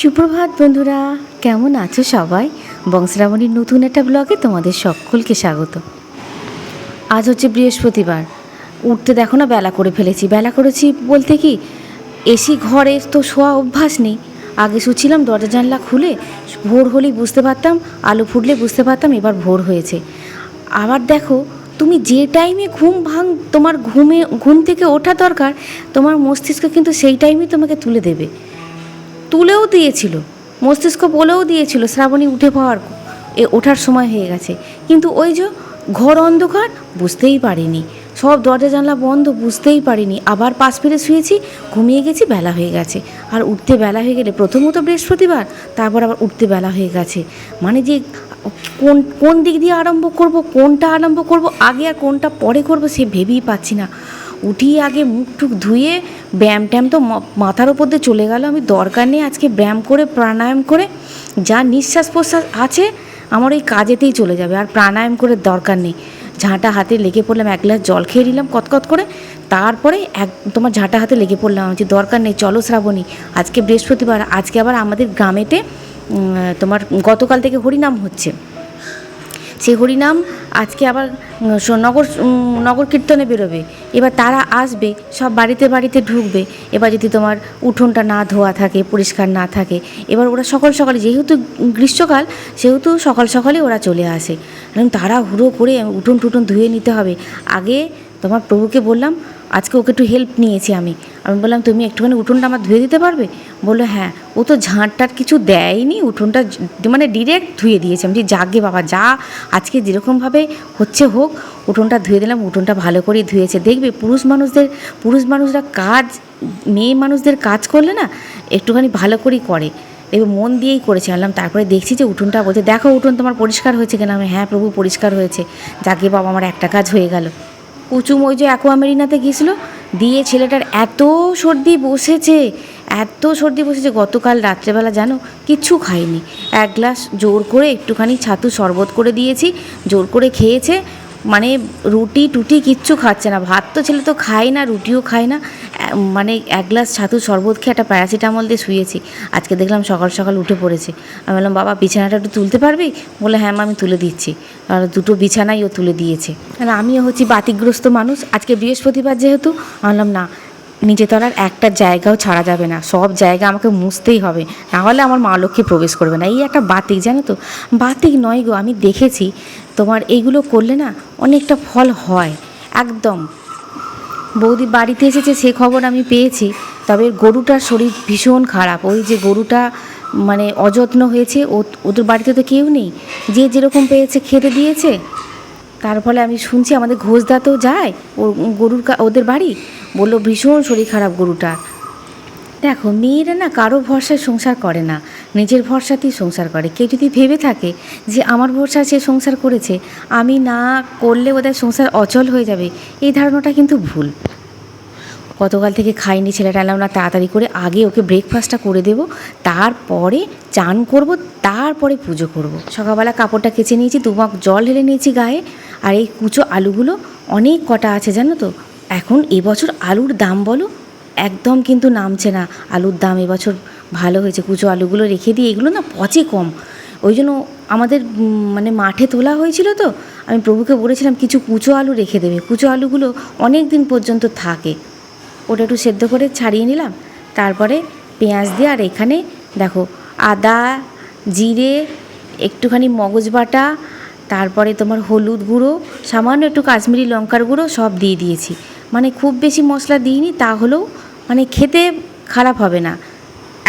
সুপ্রভাত বন্ধুরা, কেমন আছো সবাই? বংশরামণির নতুন একটা ব্লগে তোমাদের সকলকে স্বাগত। আজ হচ্ছে বৃহস্পতিবার। উঠতে দেখো না, বেলা করে ফেলেছি। বেলা করেছি বলতে কি এসি ঘরে তো শোয়া অভ্যাস নেই। আগে শুছিলাম দরজা জানলা খুলে ভোর হলেই বুঝতে পারতাম, আলো ফুটলে বুঝতে পারতাম এবার ভোর হয়েছে। আবার দেখো, তুমি যে টাইমে ঘুম ভাঙ, তোমার ঘুমে, ঘুম থেকে ওঠা দরকার, তোমার মস্তিষ্ক কিন্তু সেই টাইমে তোমাকে তুলে দেবে। তুলেও দিয়েছিল, মস্তিষ্ক বলেও দিয়েছিল, শ্রাবণী উঠে পাওয়ার এ ওঠার সময় হয়ে গেছে। কিন্তু ওই যে ঘর অন্ধকার বুঝতেই পারিনি। সব দরজা জানলা বন্ধ বুঝতেই পারিনি। আবার পাশ ফিরে শুয়েছি, ঘুমিয়ে গেছি, বেলা হয়ে গেছে। আর উঠতে বেলা হয়ে গেলে প্রথমত বৃহস্পতিবার, তারপর আবার উঠতে বেলা হয়ে গেছে। মানে যে কোন কোন দিক দিয়ে আরম্ভ করব, কোনটা আরম্ভ করব, আগে আর কোনটা পরে করব সে ভেবেই পাচ্ছি না। উঠিয়ে আগে মুখ টুক ধুয়ে ব্যায়াম ট্যাম তো মাথার ওপর দিয়ে চলে গেল। আমি দরকার নেই আজকে ব্যায়াম করে, প্রাণায়াম করে, যা নিঃশ্বাস প্রশ্বাস আছে, আমার ওই কাজেতেই চলে যাবে। আর প্রাণায়াম করে দরকার নেই। ঝাঁটা হাতে লেগে পড়লাম, এক গ্লাস জল খেয়ে নিলাম কতকত করে। তারপরে এক, তোমার ঝাঁটা হাতে লেগে পড়লাম। আমি দরকার নেই, চলো শ্রাবণী, আজকে বৃহস্পতিবার, আজকে আবার আমাদের গ্রামেতে তোমার গতকাল থেকে হরিনাম হচ্ছে। সেই হরিনাম আজকে আবার নগর নগর কীর্তনে বেরোবে। এবার তারা আসবে, সব বাড়িতে বাড়িতে ঢুকবে। এবার যদি তোমার উঠোনটা না ধোয়া থাকে, পরিষ্কার না থাকে, এবার ওরা সকাল সকালে, যেহেতু গ্রীষ্মকাল, সেহেতু সকাল সকালে ওরা চলে আসে। তারা হুড়ো করে উঠোন টুটন ধুয়ে নিতে হবে। আগে তোমার প্রভুকে বললাম, আজকে ওকে একটু হেল্প নিয়েছি আমি। আমি বললাম, তুমি একটুখানি উঠোনটা আমার ধুয়ে দিতে পারবে? বলল হ্যাঁ। ও তো ঝাঁটটার কিছু দেয়নি, উঠোনটা মানে ডিরেক্ট ধুয়ে দিয়েছে। আমি যাগে বাবা, যা। আজকে যেরকমভাবে হচ্ছে হোক, উঠোনটা ধুয়ে দিলাম, উঠোনটা ভালো করেই ধুয়েছে। দেখবে পুরুষ মানুষদের, পুরুষ মানুষরা কাজ, মেয়ে মানুষদের কাজ করলে না, একটুখানি ভালো করেই করে। এবার মন দিয়েই করেছে। আনলাম তারপরে দেখছি যে উঠোনটা বলছে, দেখো উঠোন তোমার পরিষ্কার হয়েছে কিনা? আমি হ্যাঁ প্রভু, পরিষ্কার হয়েছে। যাকে বাবা, আমার একটা কাজ হয়ে গেল। কুচুম, ওই যে অ্যাকোয়ামেরিনাতে গিয়েছিল? দিয়ে ছেলেটার এত সর্দি বসেছে, এত সর্দি বসেছে, গতকাল রাত্রেবেলা জানো কিচ্ছু খাইনি। এক গ্লাস জোর করে একটুখানি ছাতু শরবত করে দিয়েছি, জোর করে খেয়েছে মানে রুটি টুটি কিচ্ছু খাচ্ছে না। ভাত তো ছেলে তো খায় না, রুটিও খায় না। মানে এক গ্লাস ছাতু শরবত খেয়ে একটা প্যারাসিটামল দিয়ে শুয়েছি। আজকে দেখলাম সকাল সকাল উঠে পড়েছে। আমি বললাম, বাবা, বিছানাটা একটু তুলতে পারবি? বলে হ্যাঁ আমি তুলে দিচ্ছি। আর দুটো বিছানাই ও তুলে দিয়েছে। আর আমিও হচ্ছি বাতিগ্রস্ত মানুষ। আজকে বৃহস্পতিবার যেহেতু, আমি বললাম, না নিচে তলার একটা জায়গাও ছাড়া যাবে না। সব জায়গা আমাকে মুছতেই হবে। না হলে আমার মা লক্ষ্মী প্রবেশ করবে না। এই একটা বাতিক, জানো তো? বাতিক নয় গো, আমি দেখেছি। তোমার এইগুলো করলে না অনেকটা ফল হয়। একদম। বৌদি বাড়িতে এসেছে, সে খবর আমি পেয়েছি। তবে গরুটার শরীর ভীষণ খারাপ। ওই যে গরুটা মানে অযত্ন হয়েছে ওদের বাড়িতে তো কেউ নেই। যে যেরকম পেয়েছে, খেতে দিয়েছে। তার ফলে আমি শুনছি আমাদের ঘোষদাতেও যায়, ও গরুর ওদের বাড়ি। বলল, ভীষণ শরীর খারাপ গরুটা। দেখো, মেয়েরা না কারও ভরসায় সংসার করে না, নিজের ভরসাতেই সংসার করে। কেউ যদি ভেবে থাকে যে আমার ভরসা সে সংসার করেছে, আমি না করলে ওদের সংসার অচল হয়ে যাবে, এই ধারণাটা কিন্তু ভুল। গতকাল থেকে খাইনি, ছেলেটা এলাম না, তাড়াতাড়ি করে আগে ওকে ব্রেকফাস্টটা করে দেবো, তারপরে চান করব, তারপরে পুজো করব। সকালবেলা কাপড়টা কেচে নিয়েছি দুমাক জল ঢেলে নিয়েছি গায়ে, আর এই কুচো আলুগুলো অনেক কটা আছে, জানো তো? এখন এবছর আলুর দাম বলো? একদম কিন্তু নামছে না, আলুর দাম এবছর ভালো হয়েছে। কুচো আলুগুলো রেখে দিয়ে এগুলো না পচে কম। ওই জন্য আমাদের মানে মাঠে তোলা হয়েছিল তো, আমি প্রভুকে বলেছিলাম, কিছু কুচো আলু রেখে দেবে। কুচো আলুগুলো অনেক দিন পর্যন্ত থাকে। ওটা একটু সেদ্ধ করে ছাড়িয়ে নিলাম। তারপরে পেঁয়াজ দিয়ে, আর এখানে দেখো, আদা, জিরে, একটুখানি মগজ বাটা, তারপরে তোমার হলুদ গুঁড়ো, সামান্য একটু কাশ্মীরি লঙ্কার গুঁড়ো সব দিয়ে দিয়েছি। মানে খুব বেশি মশলা দিইনি তাহলেও মানে খেতে খারাপ হবে না।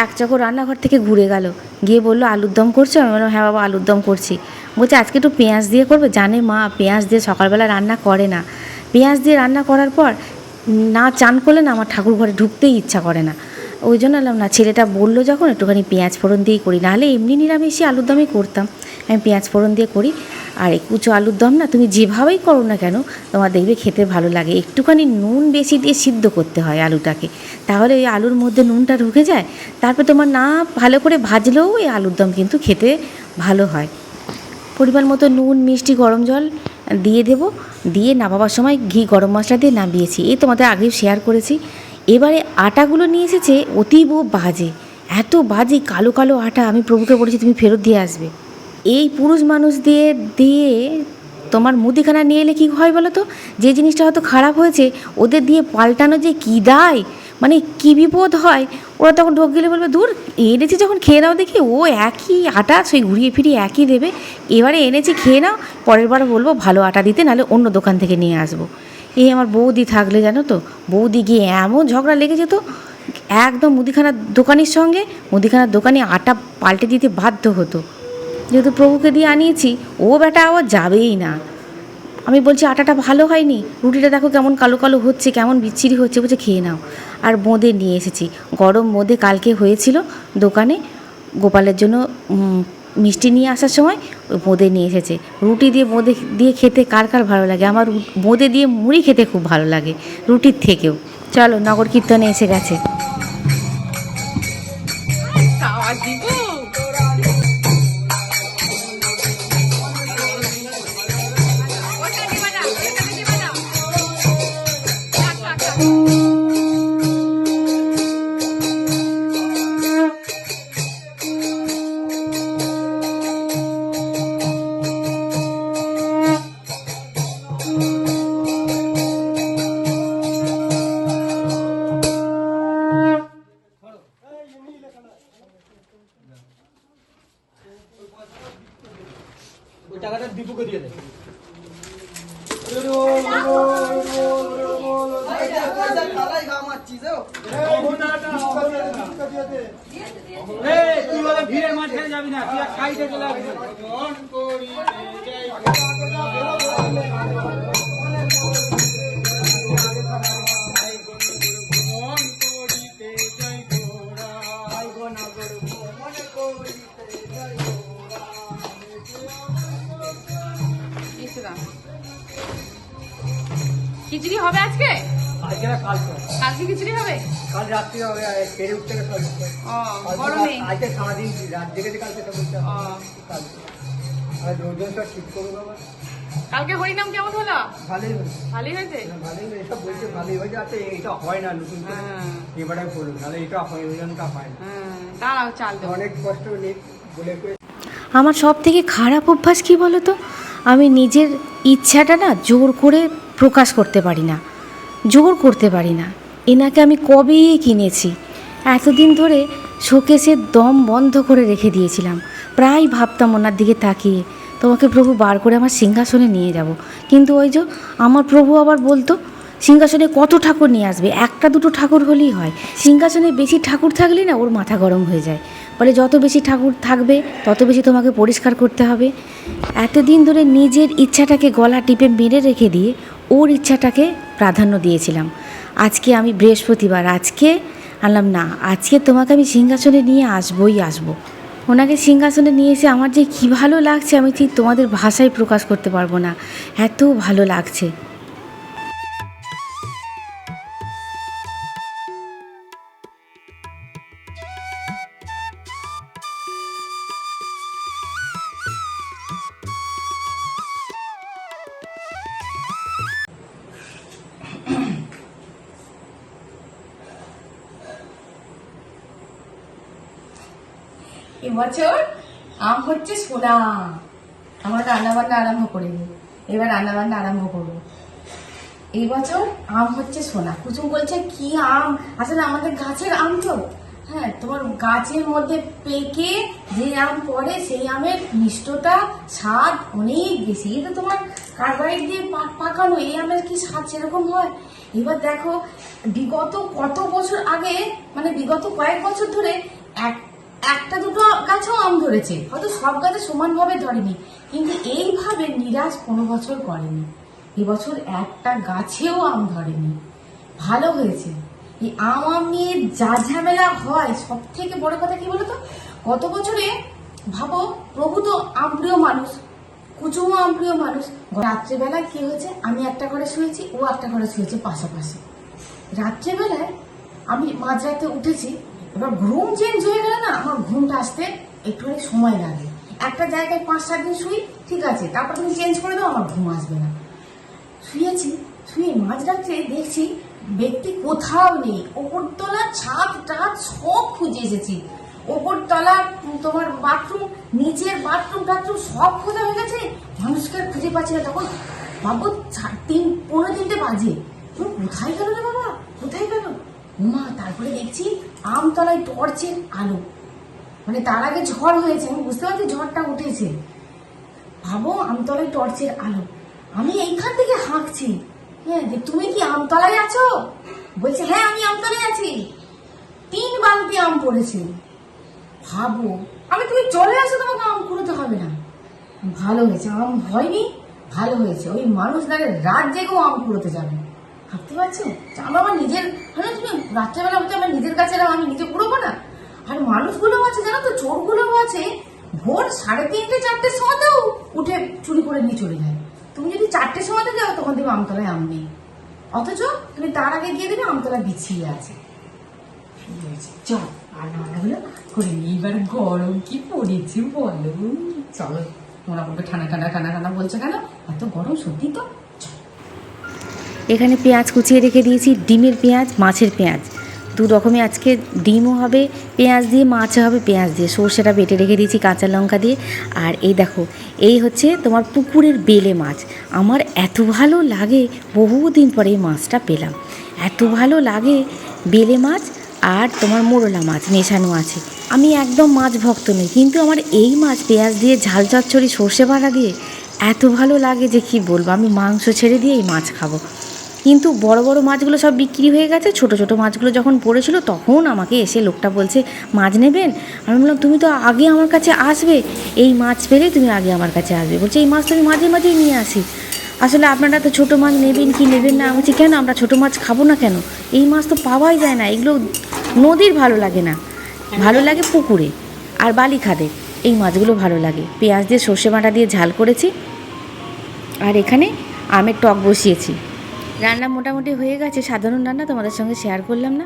এক চকর রান্নাঘর থেকে ঘুরে গেল, গিয়ে বলল, আলুর দম করছ? আমি বললাম হ্যাঁ বাবা, আলুর দম করছি। বলছে, আজকে একটু পেঁয়াজ দিয়ে করবে? জানে মা, পেঁয়াজ দিয়ে সকালবেলা রান্না করে না। পেঁয়াজ দিয়ে রান্না করার পর না চান করলে না আমার ঠাকুর ঘরে ঢুকতেই ইচ্ছা করে না। ওই জন্য এলাম না, ছেলেটা বলল যখন একটুখানি পেঁয়াজ ফোড়ন দিয়েই করি, নাহলে এমনি নিরামিষই আলুর দমই করতাম। আমি পেঁয়াজ ফোড়ন দিয়ে করি, আর এই কুচো আলুর দম না তুমি যেভাবেই করো না কেন, তোমার দেখবে খেতে ভালো লাগে। একটুখানি নুন বেশি দিয়ে সিদ্ধ করতে হয় আলুটাকে। তাহলে ওই আলুর মধ্যে নুনটা ঢুকে যায়, তারপর তোমার না ভালো করে ভাজলেও ওই আলুর দম কিন্তু খেতে ভালো হয়। পরিমাণ মতো নুন, মিষ্টি, গরম জল দিয়ে দেবো। দিয়ে নামাবার সময় ঘি গরম মশলা দিয়ে নামিয়েছি। এই তোমাদের আগেও শেয়ার করেছি। এবারে আটাগুলো নিয়ে এসেছে অতীব বাজে। এত বাজে, কালো কালো আটা। আমি প্রভুকে বলেছি, তুমি ফেরত দিয়ে আসবে। এই পুরুষ মানুষ দিয়ে দিয়ে তোমার মুদিখানা নিয়ে এলে কী হয় বলো তো? যে জিনিসটা হয়তো খারাপ হয়েছে, ওদের দিয়ে পাল্টানো যে কী দায়? মানে কী বিপদ হয়? ওরা তখন ঢোক গেলে বলবে, দূর, এনেছি যখন, খেয়ে নাও দেখি। ও একই আটা, সেই ঘুরিয়ে ফিরিয়ে একই দেবে। এবারে এনেছি, খেয়ে নাও, পরের বার বলব, ভালো আটা দিতে, নাহলে অন্য দোকান থেকে নিয়ে আসব। এই আমার বৌদি থাকলে, জানো তো, বৌদি গিয়ে এমন ঝগড়া লেগে যেত একদম মুদিখানার দোকানের সঙ্গে, মুদিখানার দোকানে আটা পাল্টে দিতে বাধ্য হতো। যেহেতু প্রভুকে দিয়ে আনিয়েছি, ও বেটা আবার যাবেই না। আমি বলছি, আটাটা ভালো হয়নি? রুটিটা দেখো কেমন কালো কালো হচ্ছে, কেমন বিচ্ছিরি হচ্ছে। বলছে, খেয়ে নাও। আর বোঁদে নিয়ে এসেছি। গরম বোঁদে কালকে হয়েছিল দোকানে, গোপালের জন্য মিষ্টি নিয়ে আসার সময় ওই বোঁদে নিয়ে এসেছে। রুটি দিয়ে বোঁদে দিয়ে খেতে কার কার ভালো লাগে? আমার বোঁদে দিয়ে মুড়ি খেতে খুব ভালো লাগে, রুটির থেকেও। চলো, নগর কীর্তনে এসে গেছে। খিচুড়ি হবে আজকে? আজকে না। কালকে খিচুড়ি হবে? কাল রাত্রি হবে পেরে উঠতে গেলে ও গরমে আজকে সারাদিন রাত জেগেছে কালকে তো বলতে হবে। আর ঠিক করব বাবা কালকে হরিনাম কেমন হলো? ভালোই হয়েছে। ভালোই হয়েছে? ভালোই হয়েছে। সব বলছে ভালোই হয়েছে আচ্ছা এটা হয় না নতুন হ্যাঁ, এবারে করুন নাহলে এটা হয় ওজনটা হয় না। হ্যাঁ, দাঁড়াও চাল অনেক কষ্ট নেই বলে আমার সব থেকে খারাপ অভ্যাস কি বলো তো আমি নিজের ইচ্ছাটা না জোর করে প্রকাশ করতে পারি না। জোর করতে পারি না। এনাকে আমি কবেই কিনেছি? এতদিন ধরে শোকেসের দম বন্ধ করে রেখে দিয়েছিলাম। প্রায় ভাবতাম ওনার দিকে তাকিয়ে। তোমাকে প্রভু বার করে আমার সিংহাসনে নিয়ে যাব। কিন্তু ওই যে আমার প্রভু আবার বলতো, সিংহাসনে কত ঠাকুর নিয়ে আসবে? একটা দুটো ঠাকুর হলেই হয়। সিংহাসনে বেশি ঠাকুর থাকলেই না ওর মাথা গরম হয়ে যায়। বলে যত বেশি ঠাকুর থাকবে, তত বেশি তোমাকে পরিষ্কার করতে হবে। এতদিন ধরে নিজের ইচ্ছাটাকে গলা টিপে মেরে রেখে দিয়ে ওর ইচ্ছাটাকে প্রাধান্য দিয়েছিলাম। আজকে আমি বৃহস্পতিবার, আজকে আনলাম না, আজকে তোমাকে আমি সিংহাসনে নিয়ে আসবই আসব। ওনাকে সিংহাসনে নিয়ে এসে আমার যে কী ভালো লাগছে, আমি ঠিক তোমাদের ভাষায় প্রকাশ করতে পারব না। এত ভালো লাগছে। এবছর আম হচ্ছে সোনা আমার রান্না বান্না আরম্ভ করিনি। এবার রান্না বান্না আরম্ভ করব। এই বছর আম হচ্ছে সোনা। কুসুম বলছে, কি আম? আসলে আমাদের গাছের আম তো। হ্যাঁ তোমার গাছের মধ্যে পেকে যে আম পড়ে, সেই আমের মিষ্টতা, স্বাদ অনেক বেশি। তো তোমার কার্বাইড দিয়ে পাকানো, এই আমের কি স্বাদ সেরকম হয়? এবার দেখো, বিগত কত বছর আগে মানে বিগত কয়েক বছর ধরে এক একটা দুটো গাছেও আম ধরেছে। হয়তো সব গাছে সমানভাবে ধরেনি। কিন্তু এইভাবে নিরাশ কোনো বছর করেনি। এবছর একটা গাছেও আম ধরেনি। ভালো হয়েছে। এই আম আম নিয়ে যা ঝামেলা হয় সব থেকে বড় কথা কি বলতো? গত বছরে, ভাবো প্রভু তো আমপ্রিয় মানুষ কুচুমও আমপ্রিয় মানুষ, রাত্রেবেলায় কি হয়েছে? আমি একটা ঘরে শুয়েছি, ও একটা ঘরে শুয়েছে পাশাপাশি। রাত্রেবেলায় আমি মাঝরাতে উঠেছি এবার ঘুম চেঞ্জ হয়ে গেলে না আমার ঘুমটা আসতে একটুখানি সময় লাগে। একটা জায়গায় পাঁচ সাত দিন শুই, ঠিক আছে, তারপর তুমি চেঞ্জ করে দাও, আমার ঘুম আসবে না। শুয়েছি, শুয়ে মাঝরাত্রে দেখছি ব্যক্তি কোথাও নেই, ওপরতলা, ছাদ, টাদ, সব খুঁজে এসেছি। ওপর তলা তোমার বাথরুম নিচের বাথরুম টাথরুম সব খোঁজা হয়ে গেছে, মানুষকে খুঁজে পাচ্ছি না তখন। বাবু তিন, পনেরো তিনটে বাজে। ও কোথায় গেল রে বাবা? কোথায় গেল? মা, তারপরে দেখছি আমতলায় টর্চের আলো। মানে তার আগে ঝড় হয়েছে, আমি বুঝতে পারছি ঝড়টা উঠেছে। ভাবো আমতলায় টর্চের আলো। আমি এইখান থেকে হাঁকছি। হ্যাঁ যে তুমি কি আমতলায় আছো? বলছে হ্যাঁ আমি আমতলায় আছি। তিন বালতি আম পড়েছে। ভাবো, আমি, তুমি চলে আসো, তোমাকে আম কুড়োতে হবে না। ভালো হয়েছে, আম হয়নি, ভালো হয়েছে। ওই মানুষ দাঁড়ে রাত জেগেও আম কুড়োতে যাবে। ভাবতে পারছ আমি আমার নিজের মানে তুমি রাত্রেবেলা বলছো আমার নিজের কাছে এলাম, আমি নিজে কুড়োবো না। আর মানুষগুলো আছে জানো তো চোরগুলো আছে ভোর সাড়ে তিনটে চারটের সময়তেও উঠে চুরি করে নিয়ে চলে যায়। তুমি যদি চারটের সময়তে যাও তখন দেখবে আমতলায় আম নেই। অথচ তুমি তার আগে গিয়ে দেবে আমতলা বিছিয়ে আছে? চল আর রান্নাগুলো করে নিই এবার গরম কি পড়েছে বলো? চলো তোমরা বলবে ঠান্ডা ঠান্ডা ঠান্ডা ঠান্ডা বলছে কেন? এত গরম সত্যি তো। এখানে পেঁয়াজ কুচিয়ে রেখে দিয়েছি, ডিমের পেঁয়াজ, মাছের পেঁয়াজ। দু রকমের আজকে ডিমও হবে, পেঁয়াজ দিয়ে, মাছও হবে, পেঁয়াজ দিয়ে। সর্ষেটা বেটে রেখে দিয়েছি কাঁচা লঙ্কা দিয়ে। আর এই দেখো, এই হচ্ছে তোমার পুকুরের বেলে মাছ। আমার এত ভালো লাগে, বহুদিন পরে এই মাছটা পেলাম। এত ভালো লাগে বেলে মাছ আর তোমার মোরলা মাছ মেশানো আছে। আমি একদম মাছ ভক্ত নই, কিন্তু আমার এই মাছ, পেঁয়াজ দিয়ে, ঝাল চচ্চড়ি, সর্ষে বাটা দিয়ে, এত ভালো লাগে যে কি বলব? আমি মাংস ছেড়ে দিয়ে এই মাছ খাব। কিন্তু বড় বড় মাছগুলো সব বিক্রি হয়ে গেছে। ছোট ছোট মাছগুলো যখন পড়েছিল তখন আমাকে এসে লোকটা বলছে, মাছ নেবেন? আমি বললাম, তুমি তো আগে আমার কাছে আসবে। এই মাছ পেলে তুমি আগে আমার কাছে আসবে। বলছে, এই মাছ তো আমি মাঝে মাঝেই নিয়ে আসি। আসলে আপনারা তো ছোটো মাছ নেবেন কি নেবেন না? বলছি, কেন? আমরা ছোটো মাছ খাব না কেন? এই মাছ তো পাওয়াই যায় না। এগুলো নদীর ভালো লাগে না। ভালো লাগে পুকুরে আর বালি খাদে। এই মাছগুলো ভালো লাগে। পেঁয়াজ দিয়ে সর্ষে বাটা দিয়ে ঝাল করেছি। আর এখানে আমের টক বসিয়েছি। রান্না মোটামুটি হয়ে গেছে। সাধারণ রান্না তোমাদের সঙ্গে শেয়ার করলাম না।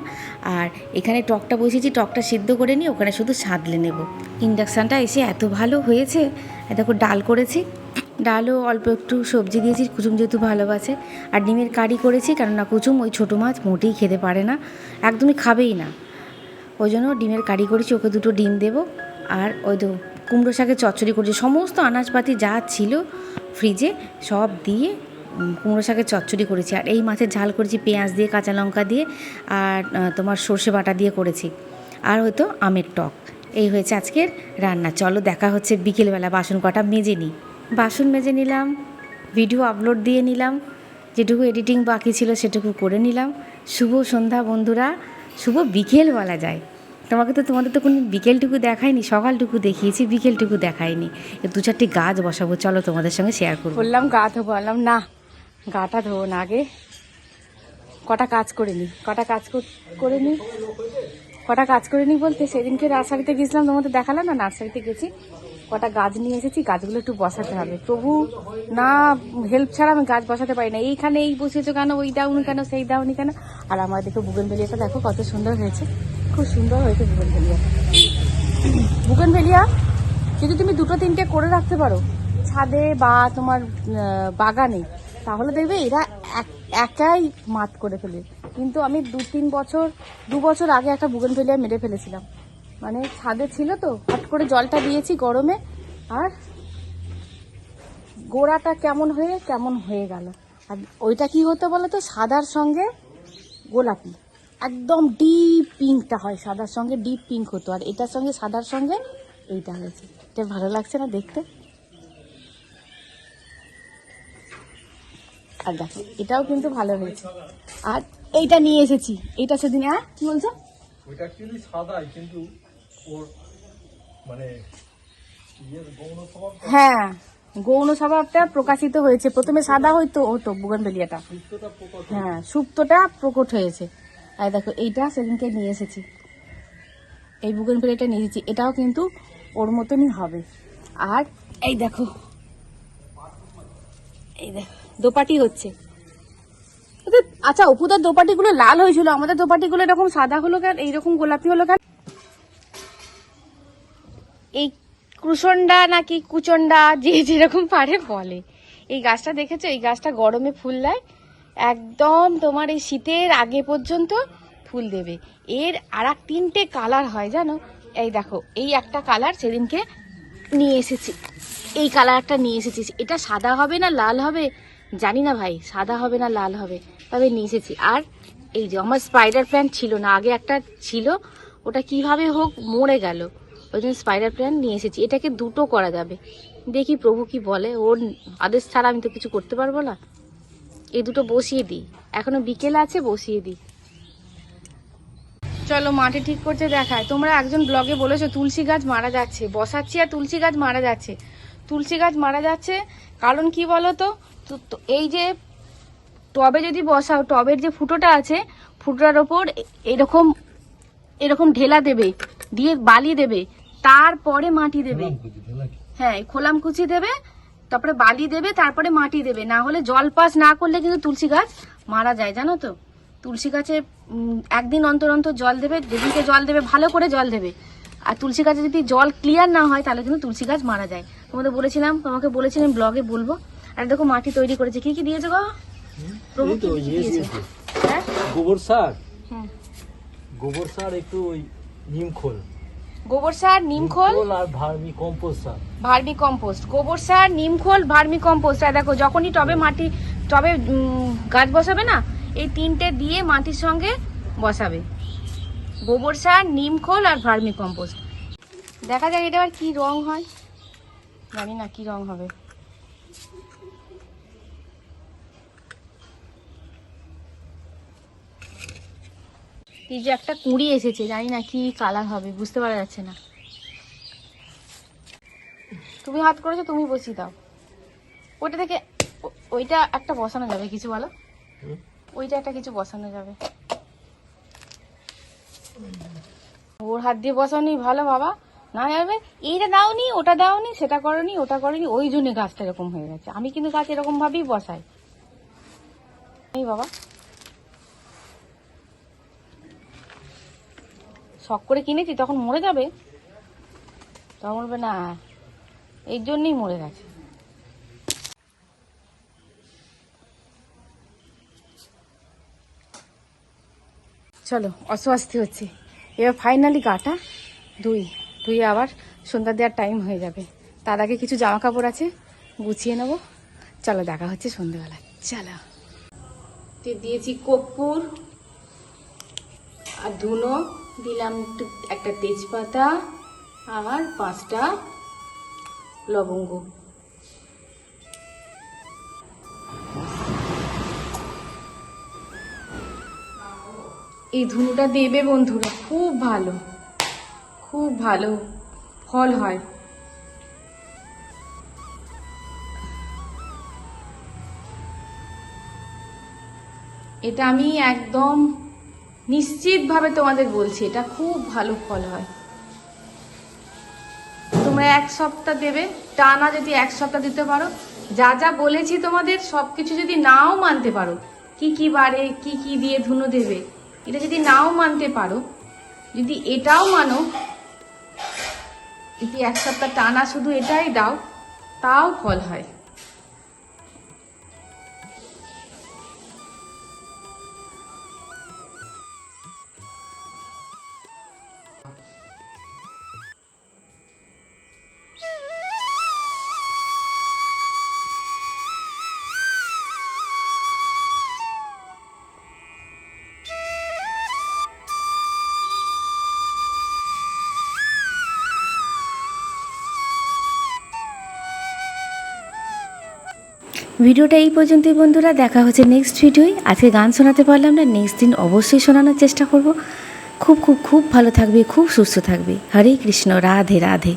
আর এখানে টকটা বসিয়েছি, টকটা সিদ্ধ করে নিয়ে ওখানে শুধু সাঁতলে নেব। ইন্ডাকশানটা এসে এত ভালো হয়েছে। দেখো ডাল করেছি। ডালও অল্প একটু সবজি দিয়েছি কুচুম যেহেতু ভালোবাসে। আর ডিমের কারি করেছি, কেননা কুচুম ওই ছোটো মাছ মোটেই খেতে পারে না। একদমই খাবেই না। ওই জন্য ডিমের কারি করেছি, ওকে দুটো ডিম দেবো। আর ওই তো কুমড়ো শাকের চচ্চড়ি করেছি। সমস্ত আনাজপাতি যা ছিল ফ্রিজে সব দিয়ে কুমড়ো শাকের চচ্চড়ি করেছি। আর এই মাছের ঝাল করেছি পেঁয়াজ দিয়ে, কাঁচা লঙ্কা দিয়ে আর তোমার সর্ষে বাটা দিয়ে করেছি। আর হয়তো আমের টক। এই হয়েছে আজকের রান্না। চলো দেখা হচ্ছে বিকেলবেলা। বাসন কটা মেজে নিই। বাসন মেজে নিলাম ভিডিও আপলোড দিয়ে নিলাম, যেটুকু এডিটিং বাকি ছিল সেটুকু করে নিলাম। শুভ সন্ধ্যা বন্ধুরা। শুভ বিকেল বলা যায়। তোমাকে তো, তোমাদের তো কোনো বিকেলটুকু দেখায়নি, সকালটুকু দেখিয়েছি, বিকেলটুকু দেখায়নি। দু চারটি গাছ বসাবো, চলো তোমাদের সঙ্গে শেয়ার করব। বললাম গা ধোবো, বললাম না। গাটা ধোবো না আগে। কটা কাজ করে নি, কটা কাজ কর- নি। কটা কাজ করে নি বলতে সেদিনকে নার্সারিতে গেছিলাম, তোমাদের দেখালাম না? নার্সারিতে গেছি। কটা গাছ নিয়ে এসেছি, গাছগুলো একটু বসাতে হবে। তবু না হেল্প ছাড়া আমি গাছ বসাতে পারি না। এইখানে এই বসেছো কেন, ওই দাউনি কেন, সেই দাউনি কেন? আর আমার দেখো বুগেন ভেলিয়াটা দেখো কত সুন্দর হয়েছে। খুব সুন্দর হয়েছে বুগেন ভেলিয়াটা বুগেন ভেলিয়া যদি তুমি দুটো তিনটে করে রাখতে পারো, ছাদে বা তোমার বাগানে তাহলে দেখবে এরা এক- একাই মাত করে ফেলে। কিন্তু আমি দু, তিন বছর, দু বছর আগে একটা বুগেন ফেলিয়া মেরে ফেলেছিলাম। মানে ছাদে ছিল তো, হট করে জলটা দিয়েছি গরমে, আর গোড়াটা কেমন হয়ে কেমন হয়ে গেল। আর ওইটা কি হতো বলো তো সাদার সঙ্গে গোলাপি। একদম ডিপ পিঙ্কটা হয়, সাদার সঙ্গে ডিপ পিঙ্ক হতো। আর এটার সঙ্গে, সাদার সঙ্গে এইটা হয়েছে। এটা ভালো লাগছে না দেখতে? আর দেখো এটাও কিন্তু ভালো হয়েছে। আর এইটা নিয়ে এসেছি। এইটা সেদিন হ্যাঁ? কি বলছো? ওইটা অ্যাকচুয়ালি সাদাই কিন্তু ওর মানে হ্যাঁ গৌণ স্বভাবটা প্রকাশিত হয়েছে। প্রথমে সাদা হইতো বুগনভেলিয়াটা সুস্থতা প্রকট হ্যাঁ সুপ্তটা প্রকট হয়েছে। আর দেখো এইটা সেদিনকে নিয়ে এসেছি। এই বুগনভেলিয়াটা নিয়ে এসেছি। এটাও কিন্তু ওর মতনই হবে। আর এই দেখো এই দেখো দোপাটি হচ্ছে। কিন্তু আচ্ছা অপুদার দোপাটিগুলো লাল হয়েছিল। আমাদের দোপাটিগুলো এরকম সাদা হলো কেন? এইরকম গোলাপি হলো কেন? এই কুসন্ডা নাকি কুচন্ডা, যে যেরকম পারে বলে। এই গাছটা দেখেছ? এই গাছটা গরমে ফুল দেয়। একদম তোমার এই শীতের আগে পর্যন্ত ফুল দেবে। এর আর তিনটে কালার হয়, জানো? এই দেখো, এই একটা কালার সেদিনকে নিয়ে এসেছি। এই কালারটা নিয়ে এসেছি। এটা সাদা হবে না লাল হবে? জানি না ভাই, সাদা হবে না লাল হবে, তবে নিয়ে এসেছি আর এই যে আমার স্পাইডার প্ল্যান্ট ছিল না, আগে একটা ছিল, ওটা কীভাবে হোক মরে গেল, ওই জন্য স্পাইডার প্ল্যান্ট নিয়ে এসেছি। এটাকে দুটো করা যাবে। দেখি প্রভু কি বলে, ওর আদেশ ছাড়া আমি তো কিছু করতে পারব না। এই দুটো বসিয়ে দিই। এখনও বিকেল আছে, বসিয়ে দিই। চলো মাটি ঠিক করতে দেখায়। তোমরা একজন ব্লগে বলেছ, তুলসী গাছ মারা যাচ্ছে। বসাচ্ছি আর তুলসী গাছ মারা যাচ্ছে। তুলসী গাছ মারা যাচ্ছে, কারণ কি বলো তো তো- তো এই যে টবে যদি বসাও টবের যে ফুটোটা আছে ফুটোটার ওপর এরকম এরকম ঢেলা দেবে দিয়ে বালি দেবে তারপরে মাটি দেবে। হ্যাঁ খোলাম কুচি দেবে তারপরে বালি দেবে তারপরে মাটি দেবে। না হলে জল পাস না করলে কিন্তু তুলসী গাছ মারা যায় জানো তো? তুলসী গাছে একদিন অন্তর অন্তর জল দেবে যেদিনকে জল দেবে ভালো করে জল দেবে। আর তুলসী গাছে যদি জল ক্লিয়ার না হয় তাহলে কিন্তু তুলসী গাছ মারা যায়। তোমাদের বলেছিলাম তোমাকে বলেছিলাম ব্লগে বলব। আর দেখো মাটি তৈরি করেছে। কি কি দিয়েছ গো? প্রভু কি কি ইয়ে দিয়েছে? হ্যাঁ? গোবর সার? হুম। গোবর সার একটু ওই নিম খোল। গোবর সার নিমখোল আর ভার্মি কম্পোস্ট সার। Vermicompost. গোবর সার নিমখোল ভার্মি কম্পোস্ট। আর দেখো যখনই টবে মাটি টবে গাছ বসাবে না এই তিনটে দিয়ে মাটির সঙ্গে বসাবে। গোবর সার নিমখোল আর ভার্মি কম্পোস্ট। দেখা যাক এটা আবার কি রং হয়? জানি না কি রং হবে। এই যে একটা কুঁড়ি এসেছে জানি না কি কালার হবে বুঝতে পারা যাচ্ছে না। তুমি হাত করেছ তুমি বসিয়ে দাও। ওইটা থেকে ওইটা একটা বসানো যাবে কিছু বলো? ওইটা একটা কিছু বসানো যাবে। ওর হাত দিয়ে বসানি ভালো বাবা। না যাবে এইটা দাওনি ওটা দাওনি সেটা করনি ওটা করনি ওই জন্য গাছটা এরকম হয়ে গেছে। আমি কিন্তু গাছ এরকম ভাবেই বসাই। এই বাবা। শখ করে কিনেছি, তখন মরে যাবে? তখন বলবে, না এই জন্যই মরে গেছে। চলো, অস্বস্তি হচ্ছে। এবার ফাইনালি গাটা, ধুই। ধুয়ে আবার সন্ধ্যা দেওয়ার টাইম হয়ে যাবে। তার আগে কিছু জামা কাপড় আছে, গুছিয়ে নেব। চলো, দেখা হচ্ছে সন্ধ্যেবেলা চলো। দিয়েছি কর্পূর আর ধুনো। দিলাম একটু, একটা তেজপাতা আর পাঁচটা লবঙ্গ। এই ধুনুটা দেবে বন্ধুরা, খুব ভালো খুব ভালো ফল হয়। এটা আমি একদম নিশ্চিতভাবে তোমাদের বলছি, এটা খুব ভালো ফল হয়। তোমরা এক সপ্তাহ দেবে, টানা যদি এক সপ্তাহ দিতে পারো, যা যা বলেছি তোমাদের সব কিছু যদি নাও মানতে পারো, কি কি বারে কি কি দিয়ে ধুনো দেবে, এটা যদি নাও মানতে পারো, যদি এটাও মানো, যদি এক সপ্তাহ টানা শুধু এটাই দাও, তাও ফল হয়। ভিডিওটা এই পর্যন্তই বন্ধুরা, দেখা হচ্ছে নেক্সট ভিডিওয় আজকে গান শোনাতে পারলাম না নেক্সট দিন অবশ্যই শোনানোর চেষ্টা করব। খুব খুব খুব ভালো থাকবে, খুব সুস্থ থাকবে। হরে কৃষ্ণ, রাধে রাধে।